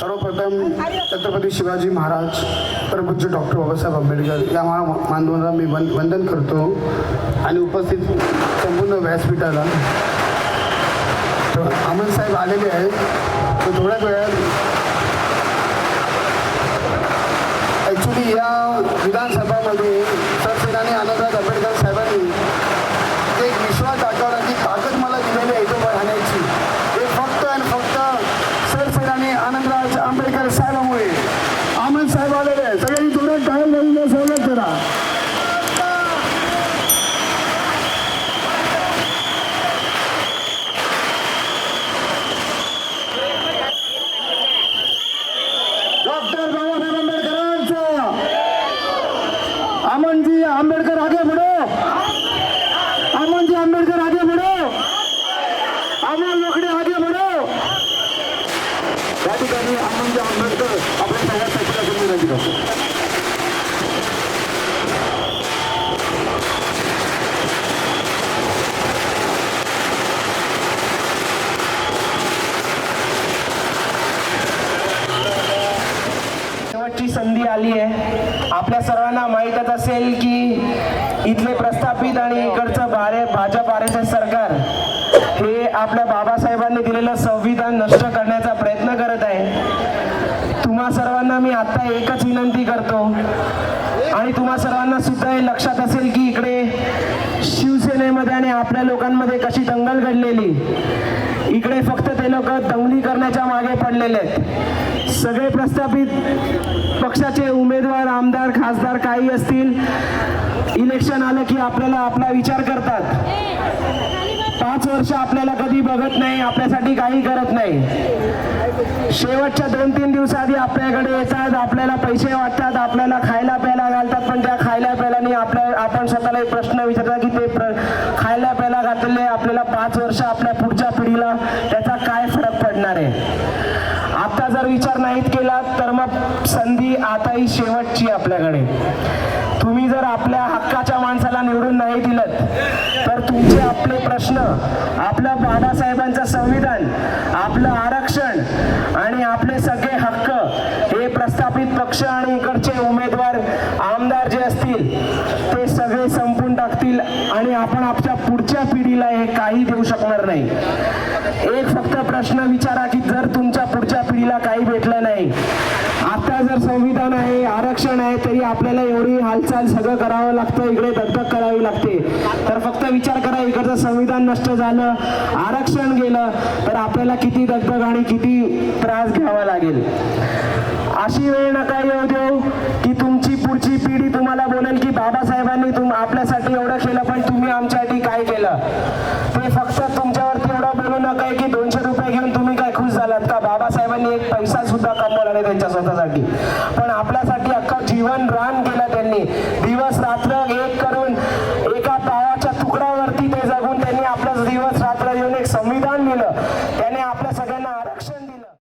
सर्वप्रथम छत्रपती शिवाजी महाराज परमपूज्य डॉक्टर बाबासाहेब आंबेडकर या महा मानवांना मी वन वंदन करतो आणि उपस्थित संपूर्ण व्यासपीठाला. तर अमन साहेब आलेले आहेत. तर थोड्या वेळात ॲक्च्युली या विधानसभामध्ये सरसेनानी आनंदराज आंबेडकर साहेबांनी एक विश्वास दाखवण्याची ताकद मला दिलेली आहे इथं राहण्याची हे फक्त आणि फक्त सरसेनानी आनंदराज आंबेडकर साहेबांमुळे अमन साहेब आलेले आहे सगळ्यांनी जोरात टाळ्या लावून स्वागत करा डॉक्टर बाबासाहेब आंबेडकरांचा अमनजी आंबेडकर आगे बढ़ो अमनजी आंबेडकर आगे बढ़ो अमोल लोकडे आगे बढ़ो त्या ठिकाणी अमोलजी आंबेडकर आपल्या सगळ्या असून विनंती करतो शेवटची संधी आली आहे आपल्या सर्वांना माहीतच असेल की इथले प्रस्थापित आणि इकडचं भारे भाजप आर एस एस सरकार हे आपल्या बाबासाहेबांनी दिलेलं संविधान नष्ट करण्याचा प्रयत्न करत आहे. तुम्हा सर्वांना मी आता एकच विनंती करतो. आणि तुम्हा सर्वांना सुद्धा हे लक्षात असेल की इकडे घटनेमध्ये आणि आपल्या लोकांमध्ये कशी दंगल घडलेली इकडे फक्त ते लोक दंगली करण्याच्या मागे पडलेले आहेत. सगळे प्रस्थापित पक्षाचे उमेदवार आमदार खासदार काही असतील इलेक्शन आलं की आपल्याला आपला विचार करतात. पाच वर्ष आपल्याला कधी बघत नाही आपल्यासाठी काही करत नाही. शेवटच्या दोन तीन दिवसाआधी आपल्याकडे येतात आपल्याला पैसे वाटतात आपल्याला खायला प्यायला घालतात पण त्या खायला आपण स्वतःला एक प्रश्न विचारता की ते प्र खायला प्यायला घातलेले आपल्याला पाच वर्ष आपल्या पुढच्या पिढीला त्याचा काय फरक पडणार आहे? आता जर विचार नाहीत केला तर मग संधी आता ही शेवटची आपल्याकडे. तुम्ही जर आपल्या हक्काच्या माणसाला निवडून नाही दिलं तर तुमचे आपले प्रश्न आपलं बाबासाहेबांचं संविधान आपलं आरक्षण आणि आपले सगळे हक्क हे प्रस्थापित पक्ष आणि इकडचे उमेदवार आमदार जे असतील ते सगळे संपून टाकतील आणि आपण आपल्या पुढच्या पिढीला हे काही देऊ शकणार नाही. एक फक्त प्रश्न विचारा की जर तुमच्या पुढच्या पिढीला काही भेटलं नाही आता जर संविधान आहे आरक्षण आहे तरी आपल्याला एवढी हालचाल सगळं करावं लागतं इकडे दगदग करावी लागते. तर फक्त विचार करा इकडचं संविधान नष्ट झालं आरक्षण गेलं तर आपल्याला किती दगदग आणि किती त्रास घ्यावा लागेल. अशी वेळ नका येऊ देऊ की तुमची पुढची पिढी तुम्हाला बोलेल की बाबासाहेबांनी तुम आपल्यासाठी एवढं केलं पण तुम्ही आमच्यासाठी काय केलं ते फक्त तुमच्यावरती एवढं बोलू नका की दोनशे रुपये घेऊन तुम्ही काय खुश झालात का? बाबासाहेबांनी एक पैसा सुद्धा कमवला नाही त्यांच्या स्वतःसाठी. पण आपल्यासाठी अख्खं जीवन रान केलं त्यांनी. दिवस रात्र एक